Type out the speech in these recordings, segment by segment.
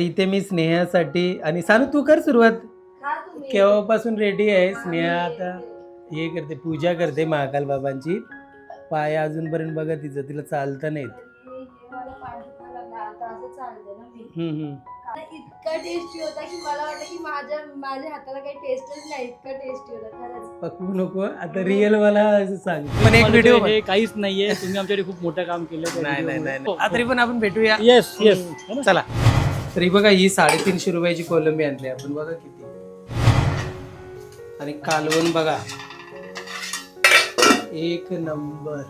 इथे मी स्नेहासाठी आणि सानू तू कर सुरुवात. केव्हापासून रेडी आहे? हा, स्नेहा आता हे करते पूजा करते महाकाल बाबांची. पाय अजूनपर्यंत बघा तिचं तिला चालता नाहीत. हे हम्म, इतका टेस्टी होता की मला वाटलं की माझ्या माझ्या हाताला काही टेस्टच नाही इतका टेस्टी होता खरंच. पकवू नको आता रिअल मला असं सांग. पण एक व्हिडिओ हे काहीच नाहीये तुम्ही आमच्याकडे खूप मोठं काम केलं नाही नाही नाही नाही. आता तरी पण आपण भेटूया. येस येस चला. तरी बघा ही साडेतीनशे रुपयाची कोलंबी आणली आपण बघा किती. आणि कालवण बघा. एक नंबर.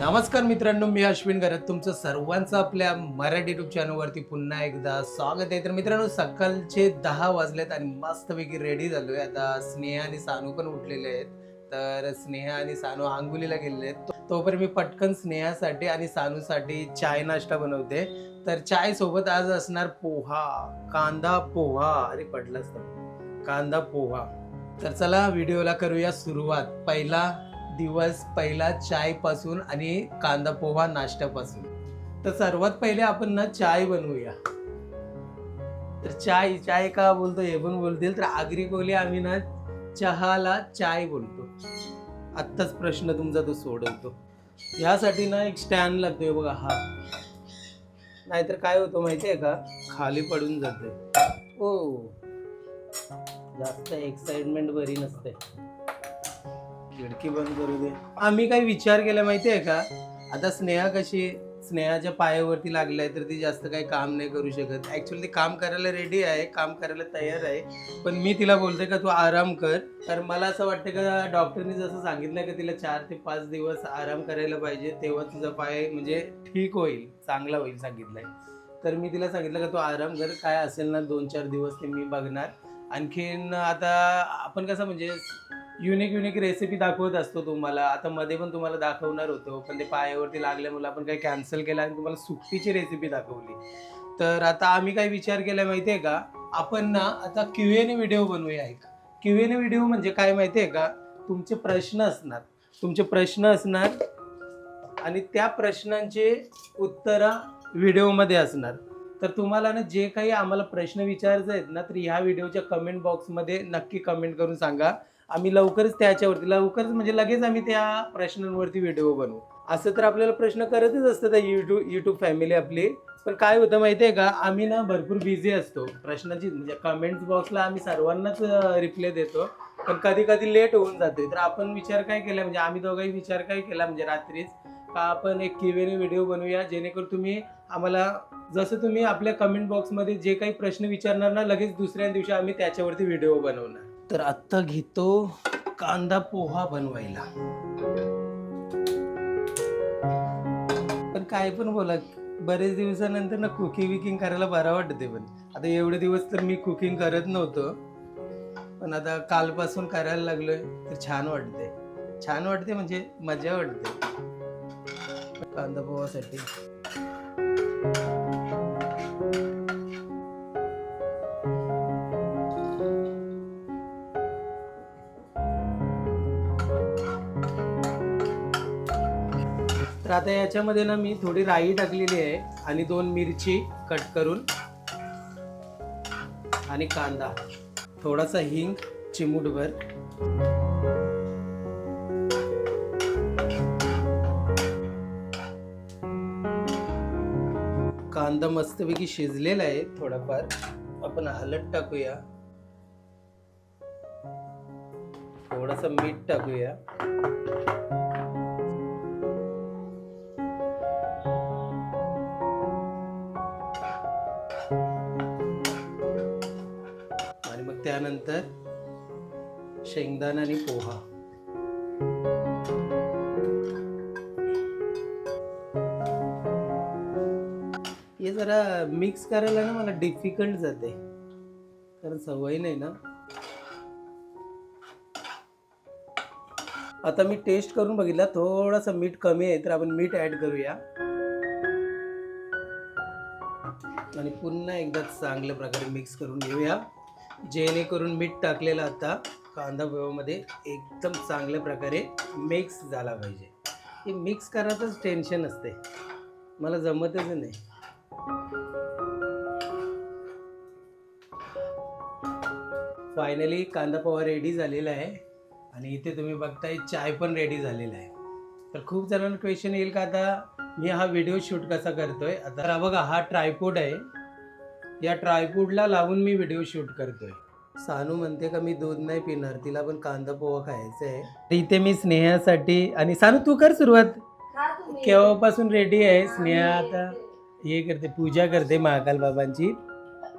नमस्कार मित्रांनो मी अश्विन करत तुमचं सर्वांचं आपल्या मराठी युट्यूब चॅनलवरती पुन्हा एकदा स्वागत आहे. तर मित्रांनो सकाळचे दहा वाजलेत आणि मस्तपैकी रेडी झालोय. आता स्नेहा आणि सानू पण उठलेले आहेत. तर स्नेहा आणि सानू आंघोलीला गेलेले तो- तोपर्यंत मी पटकन स्नेहासाठी आणि सानूसाठी चाय नाश्ता बनवते. तर चाय सोबत आज असणार पोहा. कांदा पोहा. अरे पडलं तर कांदा पोहा. तर चला व्हिडिओला करूया सुरुवात. पहिला दिवस पहिला चायपासून आणि कांदा पोहा नाश्त्यापासून तर सर्वात पहिले आपण ना चाय बनवूया. तर चाय चाय का बोलतो हे पण बोलतील. तर आगरी कोली आम्ही ना चहाला चाय बोलतो. आत्ताच प्रश्न तुमचा तो सोडवतो. यासाठी ना एक स्टँड लागतोय बघा हा. नाहीतर काय होतं माहितीये का? खाली पडून जाते ओ जास्त एक्साइटमेंट बरी नसते. खिडकी बंद करू दे. आम्ही काही विचार केला माहितीये का? आता स्नेहा कशी स्नेहाच्या पायावरती लागलाय तर ती जास्त काही काम नाही करू शकत. ऍक्च्युअली ती काम करायला रेडी आहे काम करायला तयार आहे. पण मी तिला बोलते का तू आराम कर. तर मला असं वाटतं का डॉक्टरनी जसं सांगितलं का तिला चार ते पाच दिवस आराम करायला पाहिजे तेव्हा तुझा पाय म्हणजे ठीक होईल चांगला होईल सांगितलंय. तर मी तिला सांगितलं का तू आराम कर काय असेल ना दोन चार दिवस ते मी बघणार. आणखीन आता आपण कसं म्हणजे युनिक युनिक रेसिपी दाखवत असतो तुम्हाला. आता मध्ये पण तुम्हाला दाखवणार होतो पण ते पायावरती लागल्यामुळे आपण काही कॅन्सल केला आणि तुम्हाला सुट्टीची रेसिपी दाखवली. तर आता आम्ही काय विचार केला माहिती आहे का? आपण ना आता क्यूएने व्हिडिओ बनवूया एक. क्यूएने व्हिडिओ म्हणजे काय माहिती आहे का? तुमचे प्रश्न असणार. तुमचे प्रश्न असणार आणि त्या प्रश्नांचे उत्तरं व्हिडिओमध्ये असणार. तर तुम्हाला ना जे काही आम्हाला प्रश्न विचारायचे आहेत ना तर ह्या व्हिडिओच्या कमेंट बॉक्समध्ये नक्की कमेंट करून सांगा. आम्ही लवकरच त्याच्यावरती लवकरच म्हणजे लगेच आम्ही त्या प्रश्नांवरती व्हिडिओ बनवू. असं तर आपल्याला प्रश्न करतच असतं त्या युट्यूब युट्यूब फॅमिली आपली. पण काय होतं माहिती आहे का आम्ही ना भरपूर बिझी असतो. प्रश्नाची म्हणजे कमेंट्स बॉक्सला आम्ही सर्वांनाच रिप्लाय देतो. पण कधी कधी लेट होऊन जाते. तर आपण विचार काय केला म्हणजे आम्ही दोघांही विचार काय केला म्हणजे रात्रीच का आपण एक किवेने व्हिडिओ बनवूया जेणेकरून तुम्ही आम्हाला जसं तुम्ही आपल्या कमेंट बॉक्समध्ये जे काही प्रश्न विचारणार ना लगेच दुसऱ्या दिवशी आम्ही त्याच्यावरती व्हिडिओ बनवणार. तर आत्ता घेतो कांदा पोहा बनवायला. पण काय पण बोला बरेच दिवसानंतर ना कुकिंग विकिंग करायला बरं वाटते पण. आता एवढे दिवस तर मी कुकिंग करत नव्हतो. पण आता कालपासून करायला लागलोय तर छान वाटते छान वाटते म्हणजे मजा वाटते कांदा पोहासाठी. तर आता याच्यामध्ये ना मी थोडी राई टाकलेली आहे आणि दोन मिरची कट करून आणि कांदा. थोडासा हिंग चिमूटभर. कांदा मस्तपैकी शिजलेला आहे थोडाफार. आपण हलत टाकूया. थोडासा मीठ टाकूया. त्यानंतर शेंगदाणा आणि पोहा. हे जरा मिक्स करायला ना मला डिफिकल्ट जाते. कारण सवय नाही ना. आता मी टेस्ट करून बघितला थोडासा मीठ कमी आहे तर आपण मीठ ऍड करूया. आणि पुन्हा एकदा चांगल्या प्रकारे मिक्स करून घेऊया. जेणेकरून मीठ टाकलेलं आता कांदा पोह्यामध्ये एकदम चांगल्या प्रकारे मिक्स झाला पाहिजे. हे मिक्स करायचंच टेन्शन असते मला जमतच नाही. फायनली कांदा पोहा रेडी झालेला आहे. आणि इथे तुम्ही बघताय चाय पण रेडी झालेला आहे. तर खूप जणांना क्वेश्चन येईल का आता? मी हा व्हिडिओ शूट कसा करतोय? आता बघा हा ट्रायपोड आहे. या ट्रायपोडला लावून मी व्हिडिओ शूट करतोय. सानू म्हणते का मी दूध नाही पिणार तिला पण कांदा पोहा खायचा आहे. इथे मी स्नेहासाठी आणि सानू तू कर सुरुवात. खा तुम्ही. केव्हापासून रेडी आहे? हा, स्नेहा आता. हे करते पूजा करते महाकाल बाबांची.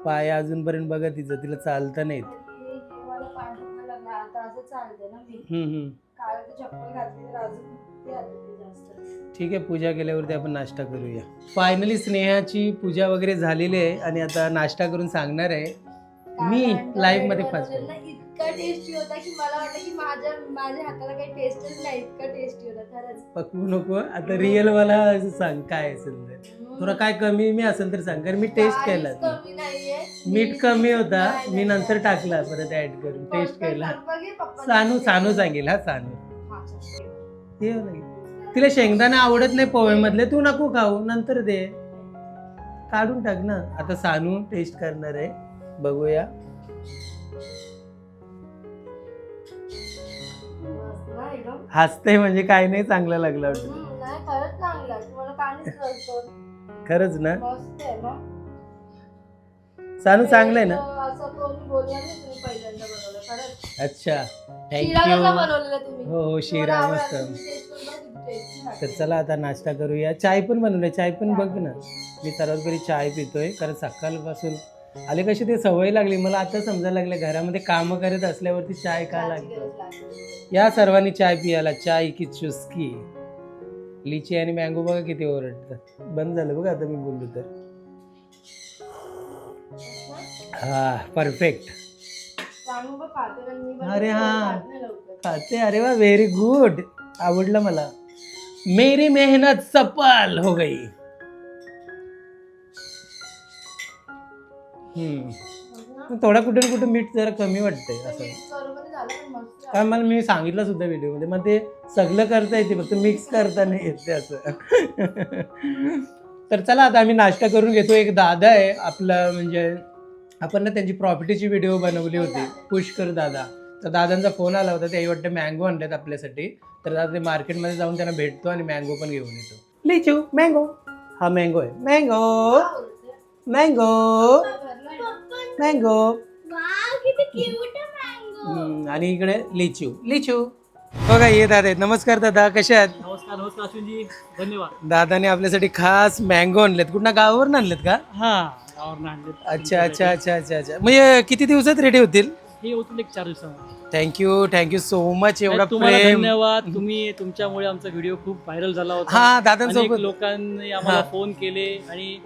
पाय अजूनपर्यंत बघा तिचं तिला चालता नाहीत. हम्म, हम्म. ठीक आहे पूजा केल्यावरती आपण नाश्ता करूया फायनली स्नेहाची पूजा वगैरे झालेली आहे आणि आता नाश्ता करून सांगणार आहे मी bread मध्ये ना, इतका टेस्टी होता की मला वाटलं की माझ्या माझ्या हाताला काही टेस्टच नाही इतका टेस्टी होता खरंच पकवू नको आता रिअल मला सांग काय असेल तर थोडं काय कमी मी असेल तर सांग कारण मी टेस्ट केला कमी नाहीये मीठ कमी होता मी नंतर. टाकला परत ऍड करून टेस्ट केला सानू. सानू सांगेल हा सानू. ते. तिला शेंगदाणे आवडत नाही पोहेमधले तू नको खाऊ नंतर दे. काढून टाक ना. आता सानू टेस्ट करणार आहे. बघूया? हसते म्हणजे काय नाही चांगलं लागलं वाटतं. खरंच ना? सानू चांगलं आहे ना? अच्छा थँक्यू हो हो शिरा मस्त. तर. चला आता नाश्ता करूया. चाय पण बनवलं चाय पण बघ ना. मी सर्वात पहिले चाय पितोय कारण सकाळपासून आले कशी ते सवय लागली. मला आता समजायला लागलं घरामध्ये कामं करत असल्यावरती चाय का लागते. या सर्वांनी चाय पियाला. चाय की चुस्की. लिची आणि मँगो बघा किती ओरडतात बंद झालं बघा आता मी बोललो तर. हा परफेक्ट अरे हा. खाते अरे वा व्हेरी गुड आवडलं मला. मेरी मेहनत सफल हो गई. हम्म. थोडा कुठे कुठे मीठ जरा कमी वाटतंय असं. काय मला मी सांगितलं सुद्धा व्हिडिओमध्ये मग ते सगळं करता येते फक्त मिक्स करता नाही येत असं. तर चला आता आम्ही नाश्ता करून घेतो. एक दादा आहे आपला म्हणजे आपण ना त्यांची प्रॉपर्टीची व्हिडिओ बनवली होती पुष्कर दादा. तर दादांचा फोन आला होता ते वाटतं मँगो आणलेत आपल्यासाठी. तर दादा ते मार्केटमध्ये जाऊन त्यांना भेटतो आणि मँगो पण घेऊन येतो. लिचू मँगो हा मँगो आहे. मँगो? मँगो? मँगो आणि इकडे लिचू. लिचू. बघा ये दादा आहेत. नमस्कार दादा कसे आहात? नमस्कार नमस्कार अश्विनजी. धन्यवाद. दादाने आपल्यासाठी खास मँगो आणलेत. कुठल्या गावावरून आणलेत का? हा गावावरून आणले अच्छा अच्छा अच्छा अच्छा अच्छा. म्हणजे किती दिवसात रेडी होतील? हे होतील एक चार दिवसामध्ये. थँक्यू थँक्यू सो मच एवढा तुम्हाला प्रेम. धन्यवाद. तुम्ही तुमच्यामुळे आमचा व्हिडिओ खूप व्हायरल झाला होता. हा अनेक दादांसोबत लोकांनी आम्हाला हा. फोन केले आणि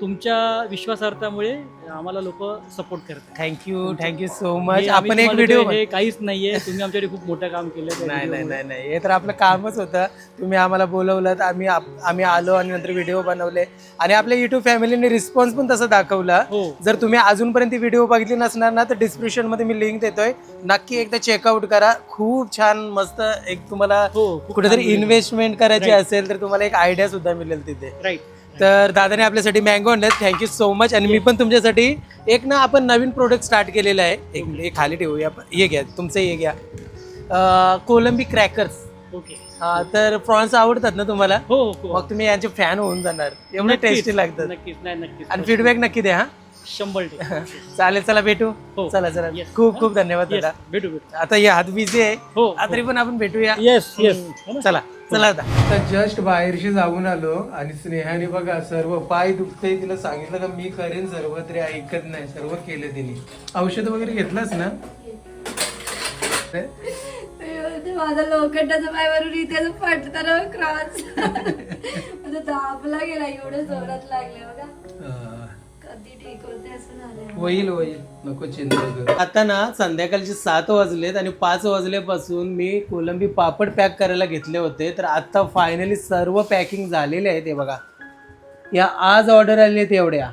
तुमच्या विश्वासार्थामुळे आम्हाला लोक सपोर्ट करतात थँक्यू थँक्यू सो मच आपण एक व्हिडिओ हे काहीच नाहीये. तुम्ही आमच्याकडे खूप मोठं काम केलं नाही नाही. नाही नाही. हे तर आपलं कामच होतं. तुम्ही आम्हाला बोलवलं आम्ही आम्ही आलो आणि नंतर व्हिडिओ बनवले. आणि आपल्या युट्यूब फॅमिलीने रिस्पॉन्स पण तसा दाखवला. हो. जर तुम्ही अजूनपर्यंत व्हिडिओ बघितली नसणार ना तर डिस्क्रिप्शनमध्ये मी लिंक देतोय. नक्की एकदा चेकआउट करा. खूप छान मस्त एक तुम्हाला हो कुठेतरी. इन्व्हेस्टमेंट करायची. असेल तर तुम्हाला एक आयडिया सुद्धा मिळेल तिथे. राईट तर दादाने आपल्यासाठी मँगो आणलेत. थँक्यू सो मच आणि मी पण तुमच्यासाठी एक ना आपण नवीन प्रोडक्ट स्टार्ट केलेलं आहे. एक हे खाली ठेवूया. आपण. हे घ्या. तुमचं हे घ्या. अं, कोलंबी क्रॅकर्स ओके. हा तर प्रॉन्स आवडतात ना तुम्हाला? हो हो मग तुम्ही यांचे फॅन होऊन जाणार. एवढे नक्कीच, टेस्टी लागतात. नक्कीच नाही नक्कीच. आणि फीडबॅक नक्की द्या हा. शंभर टक्के. चालेल चला भेटू. हो. चला चला. Yes. खूप खूप धन्यवाद Yes, दादा. भेटू भेटू. आता या हात बिझी आहे. हो तरी पण आपण भेटूया. येस येस चला. चला आता. आता जस्ट बाहेरशी जाऊन आलो आणि स्नेहाने बघा सर्व पाय दुखते तिला सांगितलं का मी करेन सर्व तरी ऐकत नाही. सर्व केलं तिने. औषध वगैरे घेतलंच ना? माझा लोखंडाचा पाय वरून इथे पडताना क्रॉस. म्हणजे दाबला गेला एवढं जोरात लागले बघा. होईल होईल. नको चिंता करू. आता ना संध्याकाळचे सात वाजलेत आणि पाच वाजल्यापासून मी कोलंबी पापड पॅक करायला घेतले होते. तर आता फायनली सर्व पॅकिंग झालेले आहे ते बघा. या आज ऑर्डर आले आहेत एवढ्या.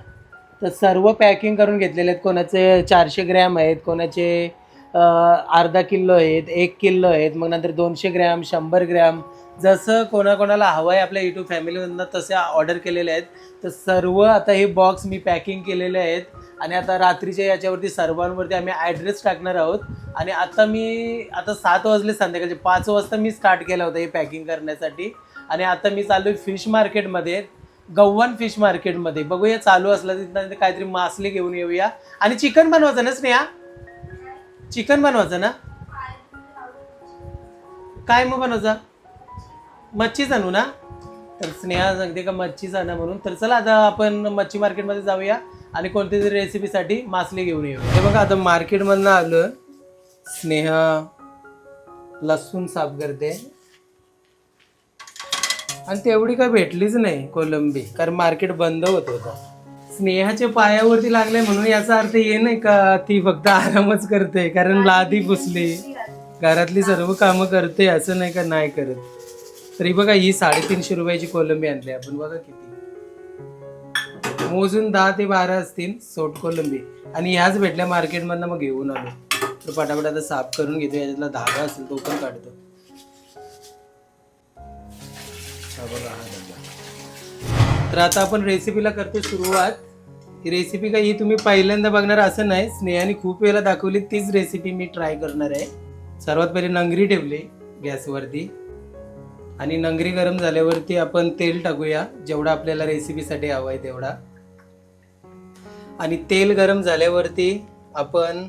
तर सर्व पॅकिंग करून घेतलेले आहेत. कोणाचे चारशे ग्रॅम आहेत कोणाचे अर्धा किलो आहेत एक किलो आहेत मग नंतर दोनशे ग्रॅम शंभर ग्रॅम जसं कोणाकोणाला हवं आहे आपल्या युट्यूब फॅमिलीमधनं तसे ऑर्डर केलेले आहेत. तर सर्व आता हे बॉक्स मी पॅकिंग केलेले आहेत. आणि आता रात्रीच्या याच्यावरती सर्वांवरती आम्ही ॲड्रेस टाकणार आहोत. आणि आता मी आता सात वाजले संध्याकाळचे. पाच वाजता मी स्टार्ट केलं होतं हे पॅकिंग करण्यासाठी. आणि आता मी चालू आहे फिश मार्केटमध्ये गव्हाण फिश मार्केटमध्ये बघूया चालू असलं तिथं काहीतरी मासले घेऊन येऊया. आणि चिकन बनवायचं ना स्नेहा? चिकन बनवायचं ना? काय मग बनवायचं? मच्छीच आणू ना? तर स्नेहा सांगते का मच्छीच आणा म्हणून. तर चला आता आपण मच्छी मार्केटमध्ये जाऊया आणि कोणत्या तरी रेसिपीसाठी मासले घेऊन येऊ हे बघा आता मार्केटमधनं आलं. स्नेहा लसूण साफ करते. आणि तेवढी काय भेटलीच नाही कोलंबी कारण मार्केट बंद होत होतं. स्नेहाच्या पायावरती लागले म्हणून याचा अर्थ हे नाही का ती फक्त आरामच करते कारण लादी पुसली. घरातली सर्व कामं करते असं नाही का नाही करत. तरी बघा ही साडेतीनशे रुपयाची कोलंबी आणली आपण बघा किती. मोजून दहा ते बारा असतील सोट कोलंबी. आणि ह्याच भेटल्या मार्केटमधनं मग घेऊन आलो. तर पटापट आता साफ करून घेतो. याच्यातला धागा असेल तो पण काढतो. बघा हा धागा. तर आता आपण रेसिपीला करतो सुरुवात. ही रेसिपी काही ही तुम्ही पहिल्यांदा बघणार असं नाही. स्नेहाने खूप वेळेला दाखवली तीच रेसिपी मी ट्राय करणार आहे. सर्वात पहिले नंगरी ठेवली गॅसवरती. आणि नंगरी गरम झाल्यावरती आपण तेल टाकूया. जेवढा आपल्याला रेसिपीसाठी हवं आहे तेवढा. आणि तेल गरम झाल्यावरती आपण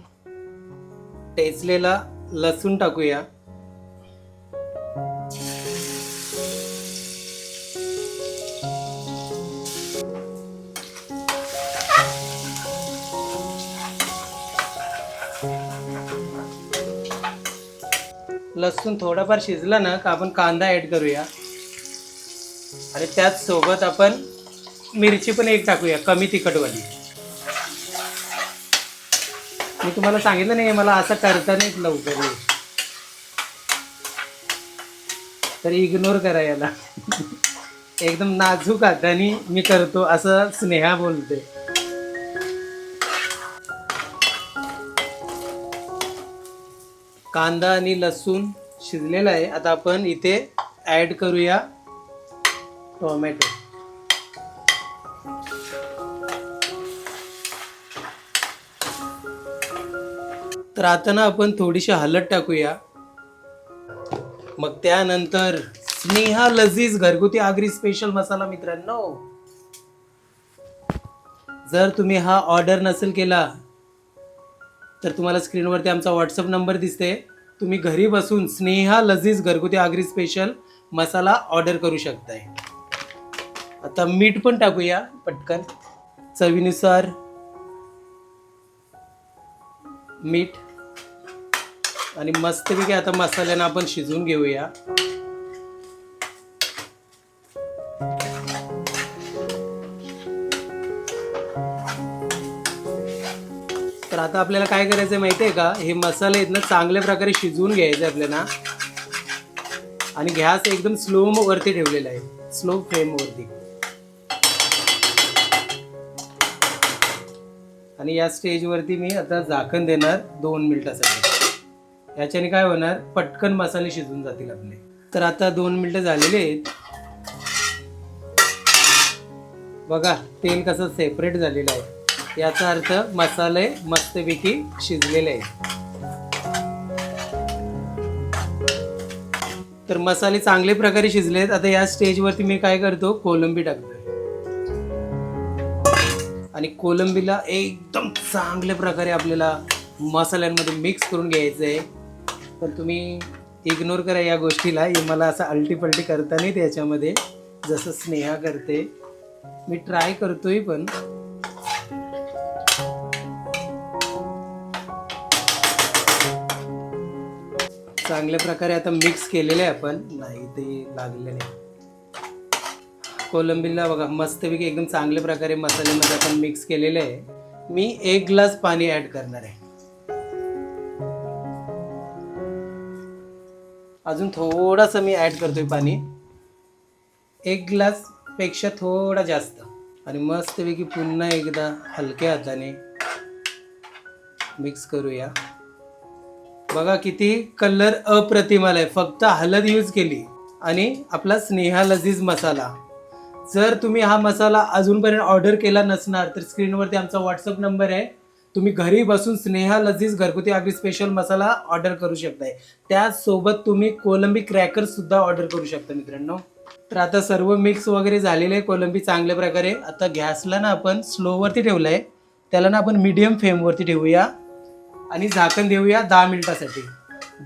टेचलेला लसूण टाकूया. लसूण थोडाफार शिजला ना का आपण कांदा ऍड करूया. आणि त्याच सोबत आपण मिरची पण एक टाकूया कमी तिखटवाली. मी तुम्हाला सांगितलं नाही मला असं करता नाहीत लवकर तर इग्नोर करा याला. एकदम नाजूक हाताने मी करतो असं स्नेहा बोलते. कांदा आणि लसूण शिजलेला आहे. आता आपण इथे ऍड करूया टोमॅटो तर आता ना आपण थोडीशी हलद टाकूया. मग त्यानंतर स्नेहा लजीज घरगुती आगरी स्पेशल मसाला मित्रांनो. जर तुम्ही हा ऑर्डर नसेल केला तर तुम्हाला स्क्रीनवरती आमचा व्हॉट्सअप नंबर दिसते तुम्ही घरी बसून स्नेहा लजीज घरगुती आगरी स्पेशल मसाला ऑर्डर करू शकताय. आता मीठ पण टाकूया पटकन. चवीनुसार मीठ. आणि मस्तपैकी आता मसाल्यानं आपण शिजवून घेऊया. आता आपल्याला काय करायचं माहिती आहे का? हे मसाले आहेत ना चांगल्या प्रकारे शिजवून घ्यायचे आपल्याला. आणि गॅस एकदम स्लो वरती ठेवलेला आहे. स्लो फ्लेम वरती. आणि या स्टेजवरती मी आता झाकण देणार दोन मिनिटासाठी. याच्याने काय होणार? पटकन मसाले शिजून जातील आपले. तर आता दोन मिनिटं झालेले आहेत. बघा तेल कसं सेपरेट झालेलं आहे. याचा अर्थ मसाले मस्तपैकी शिजलेले आहेत. तर मसाले चांगले प्रकारे शिजले आहेत. आता या स्टेजवरती मी काय करतो? कोलंबी टाकतो आणि कोलंबीला एकदम चांगल्या प्रकारे आपल्याला मसाल्यांमध्ये मिक्स करून घ्यायचं आहे पण तुम्ही इग्नोर करा या गोष्टीला. हे मला असं अल्टीपल्टी करता नाही त्याच्यामध्ये. जसं स्नेहा करते. मी ट्राय करतोय पण चांगल्या प्रकारे आता मिक्स केलेले आहे आपण. नाही ते लागले नाही. कोलंबीला बघा मस्तपैकी एकदम चांगल्या प्रकारे मसाल्यामध्ये आपण मिक्स केलेले आहे. मी एक ग्लास पाणी ॲड करणार आहे. अजून थोडासा मी ॲड करतोय पाणी. एक ग्लासपेक्षा थोडा जास्त. आणि मस्तपैकी पुन्हा एकदा हलक्या हाताने मिक्स करूया. बघा किती कलर अप्रतिम आलाय फक्त हळद यूज केली आणि आपला स्नेहा लजीज मसाला. जर तुम्ही हा मसाला अजूनपर्यंत ऑर्डर केला नसणार तर स्क्रीनवरती आमचा व्हॉट्सअप नंबर आहे. तुम्ही घरी बसून स्नेहा लजीज घरगुती आगरी स्पेशल मसाला ऑर्डर करू शकताय. त्याचसोबत तुम्ही कोलंबी क्रॅकर सुद्धा ऑर्डर करू शकता मित्रांनो. तर आता सर्व मिक्स वगैरे झालेले आहे कोलंबी चांगल्या प्रकारे. आता गॅसला ना आपण स्लोवरती ठेवलं आहे त्याला ना आपण मीडियम फ्लेमवरती ठेवूया. आणि झाकण देऊया दहा मिनिटासाठी.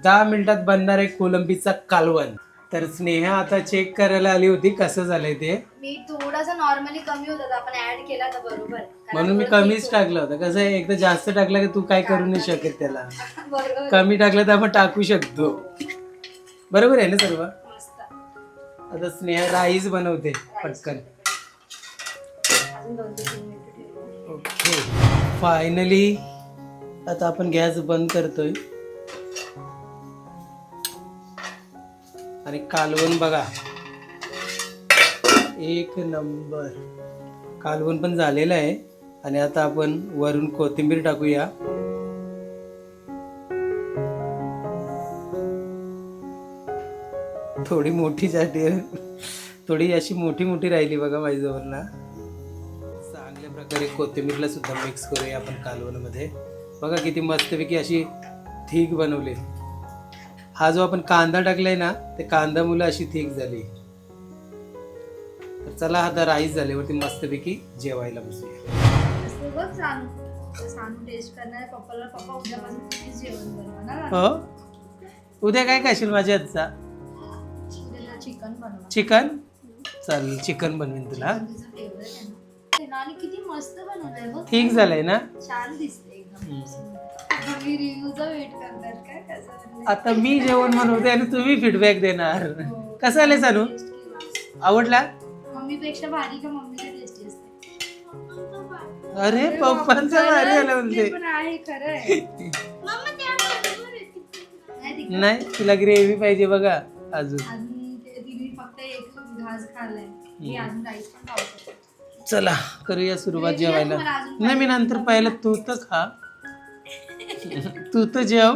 दहा मिनिटात बनणार आहे कोलंबीचा कालवण. तर स्नेहा आता चेक करायला आली होती कसं झालंय ते? मी थोडासा नॉर्मली कमी होता आपण ऍड केला बरोबर. म्हणून मी कमीच टाकलं होतं. कसं आहे एकदा जास्त टाकलं की तू काय करू नाही शकत त्याला. बरोबर. कमी टाकलं तर आपण टाकू शकतो. बरोबर आहे ना सर्व? मस्त. आता स्नेहा राईस बनवते पटकन. अजून दोन ते तीन मिनिटं ठेवू. ओके. फायनली आता आपण गॅस बंद करतोय. आणि कालवण बघा. एक नंबर. कालवण पण झालेलं आहे. आणि आता आपण वरून कोथिंबीर टाकूया. थोडी मोठी झाली थोडी अशी मोठी मोठी राहिली बघा माझ्याजवळ ना चांगल्या प्रकारे कोथिंबीरला सुद्धा मिक्स करूया आपण कालवणमध्ये. बघा किती मस्तपैकी अशी थिक बनवली. हा जो आपण कांदा टाकलाय ना ते कांदा मुलं अशी थिक झाली. तर चला आता राईस झाल्यावरती मस्तपैकी जेवायला बसूया. हो? उद्या काय खाशील माझ्या उद्या चिकन चालेल चिकन बनवीन तुला. ठीक झालंय ना? तुम्ही रिव्ह्यूचा वेट काय कसं बनलंय? आता मी जेवण बनवते आणि तुम्ही फीडबॅक देणार. हो. कसं आलंय सानू. आवडला? मम्मीपेक्षा भारी का मम्मीला टेस्टी असते? अरे पप्पांचा भारी आला म्हणते पण आहे खरं आहे. नाही तिला ग्रेव्ही पाहिजे बघा अजून. अजून ते तिने फक्त एक घास खाल्लाय. मी अजून राईस पण खाऊ शकते. चला करूया सुरुवात जेवायला. नाही मी नंतर पहिलं तू तर खा. तू तर जेव.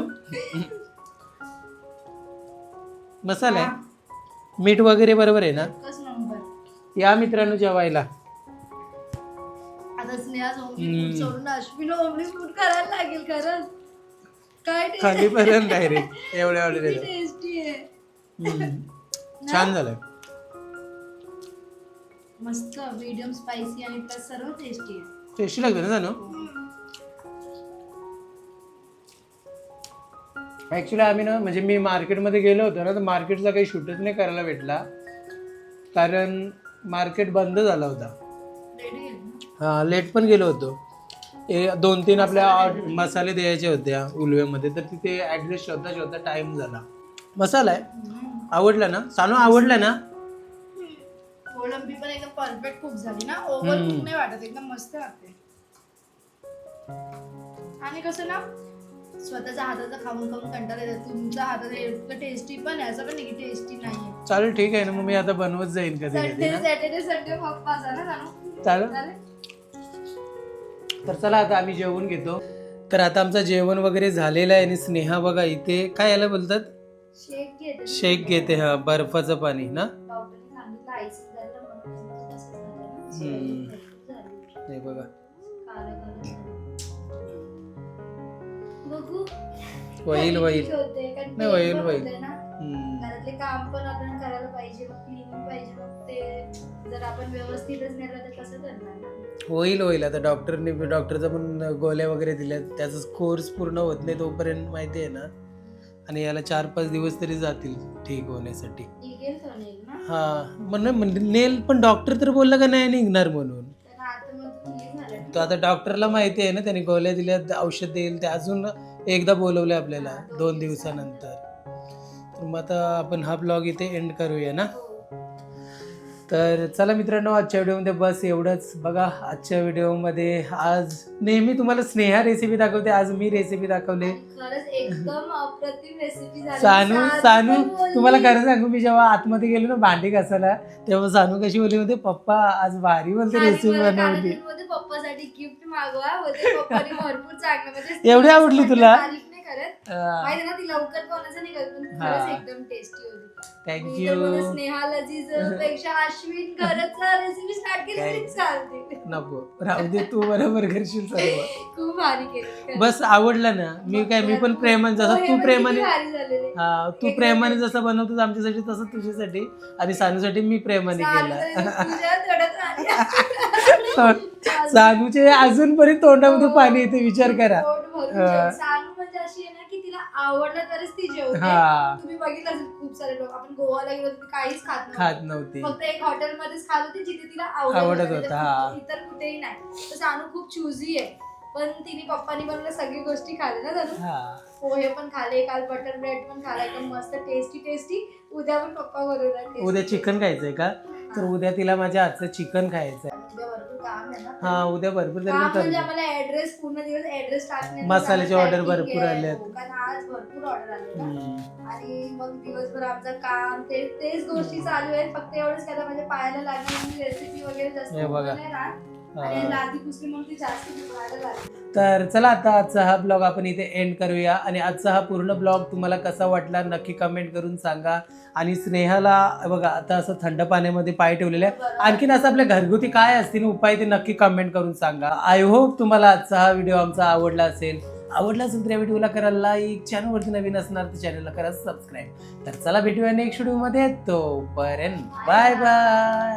मसाला आहे. मीठ वगैरे बरोबर आहे ना? एकच नंबर. या मित्रांनो जेवायला. आता स्नेहा ओमली हम्म. फूड सोडून अश्विन ओमली फूड करायला लागेल खरंच काय खालीपर्यंत डायरेक्ट एवढ्या ऑर्डर टेस्टी आहे. छान झालं मस्त मीडियम स्पायसी आणि प्लस सर्व टेस्टी आहे. टेस्टी लागतं ना जाणं? ॲक्च्युली आम्ही ना म्हणजे मी मार्केटमध्ये गेलो होतो ना तर मार्केटचा काही शूटच नाही करायला भेटला. कारण मार्केट बंद झाला होता. हां लेट पण गेलो होतो. ए दोन तीन आपल्या मसाले द्यायचे. होत्या उलव्यामध्ये. तर तिथे ॲड्रेस शोधता शोधता टाईम झाला. मसाला आहे. आवडला ना? सानू आवडला ना? कोळंबी पण एकदम परफेक्ट कुक झाली ना? ओव्हर. कुक नाही वाटत एकदम मस्त वाटते आणि कसं ना स्वतःच्या हाताचं खाऊन खाऊन कंटाळा येतो. तुमच्या हाताचं इतकं टेस्टी पण आहे असं पण नाही की टेस्टी नाहीये. चालेल ठीक आहे ना. मग मी आता बनवत जाईन कधी कधी संडे ना सॅटर्डे संडे पप्पा असा ना जाणू चालेल. चालेल? तर चला आता आम्ही जेवण घेतो. तर आता आमचं जेवण वगैरे झालेलं आहे आणि स्नेहा बघा इथे काय याला बोलतात? शेक घेते. शेक घेते हा बर्फाचं पाणी ना? डॉक्टरने सांगितलं आईसिंग झालं म्हणून तसंच झालं ना. हम्म. भरपूर झाली. हे बघा. होईल होईल. नाही, होईल, होईल. घरातले काम पण आपण करायला पाहिजे मग क्लिनिंग पाहिजे मग ते जर आपण व्यवस्थितच तर कसं करणार होईल होईल. आता डॉक्टरने डॉक्टरचा पण गोळ्या वगैरे दिल्या त्याचा कोर्स पूर्ण होत नाही तोपर्यंत माहिती आहे ना. आणि याला चार पाच दिवस तरी जातील ठीक होण्यासाठी. हा म्हण नेल पण डॉक्टर तर बोलला का नाही निघणार म्हणून? तो आता डॉक्टरला माहिती आहे ना त्याने गोळ्या दिल्या औषध देईल ते अजून एकदा बोलवलं आपल्याला दोन दिवसानंतर तर मग आता आपण हा ब्लॉग इथे एंड करूया ना हो. तर चला मित्रांनो आजच्या व्हिडिओमध्ये बस एवढंच. बघा आजच्या व्हिडिओमध्ये आज नेहमी तुम्हाला स्नेहा रेसिपी दाखवते. आज मी रेसिपी दाखवले. सानू सानू. तुम्हाला खरं सांगू मी जेव्हा आतमध्ये गेलो ना भांडी घासायला तेव्हा सानू कशी बोलली होते पप्पा आज भारी बोलते रेसिपी बनवली पप्पासाठी गिफ्ट मागवा म्हणजे एवढी आवडली तुला? करत माहिती ना ती लवकर कोणाचं नाही करत पण हा. खरंच एकदम टेस्टी होती. मी तर थँक्यू मला स्नेहा लजीज पेक्षा अश्विन खरंच रेसिपी स्टार्ट केली तरी चालते. नको. राहू दे तू बरोबर करशील सर्व. खूप भारी केली. बस आवडलं ना. मी काय मी पण प्रेमाने जसं पोहे तू पण प्रेमाने. हा तू प्रेमाने. जसं बनवतोस आमच्यासाठी तसं तुझ्यासाठी आणि सानूसाठी मी प्रेमाने केलं. पाणी. सानूचे अजूनपर्यंत तोंडामध्ये पाणी येते विचार करा. हा. म्हणजे अशी आहे ना की तिला आवडलं तरच ती जेवते. हा. तुम्ही बघितलं असेल खूप सारे लोक. आपण गोवाला गेलो तर काहीच खात नव्हती. खात नव्हती. फक्त एक हॉटेलमध्येच खात होती जिथे तिला आवडत आवडत होतं. होतं, नाहीतर हा. इतर कुठेही नाही. तर सानू खूप चुजी आहे. पण तिने पप्पानी बनवल्या सगळी गोष्टी खाल्ल्या ना हा. पोहे पण खाले काल बटर ब्रेड पण खाला एकदम मस्त टेस्टी टेस्टी उद्या पण पप्पा बरोबर उद्या चिकन खायचंय का? तर उद्या तिला माझ्या हातचं चिकन खायचंय. हा उद्या भरपूर मी म्हणजे ऍड्रेस पूर्ण दिवस ऍड्रेस टाकणे मसाल्याचे order भरपूर आलेत. कारण आज भरपूर ऑर्डर आले. आणि मग दिवसभर आमचं काम ते तेच गोष्टी चालू आहेत फक्त एवढंच करा माझ्या पायाला लागली रेसिपी वगैरे जास्त हे बघा. तर चला आता आजचा हा ब्लॉग आपण इथे एंड करूया. आणि आजचा हा पूर्ण ब्लॉग तुम्हाला कसा वाटला नक्की कमेंट करून सांगा. आणि स्नेहाला बघा आता असं थंड पाण्यामध्ये पाय ठेवलेले आहे. आणखीन असं आपल्या घरगुती काय असतील उपाय ते नक्की कमेंट करून सांगा. आय होप तुम्हाला आजचा हा व्हिडिओ आमचा आवडला असेल. आवडला असेल तर या व्हिडिओला करा लाईक चॅनलवरती नवीन असणार तर चॅनलला करा सबस्क्राईब तर चला भेटूया नेक्स्ट व्हिडिओमध्ये तोपर्यंत बाय बाय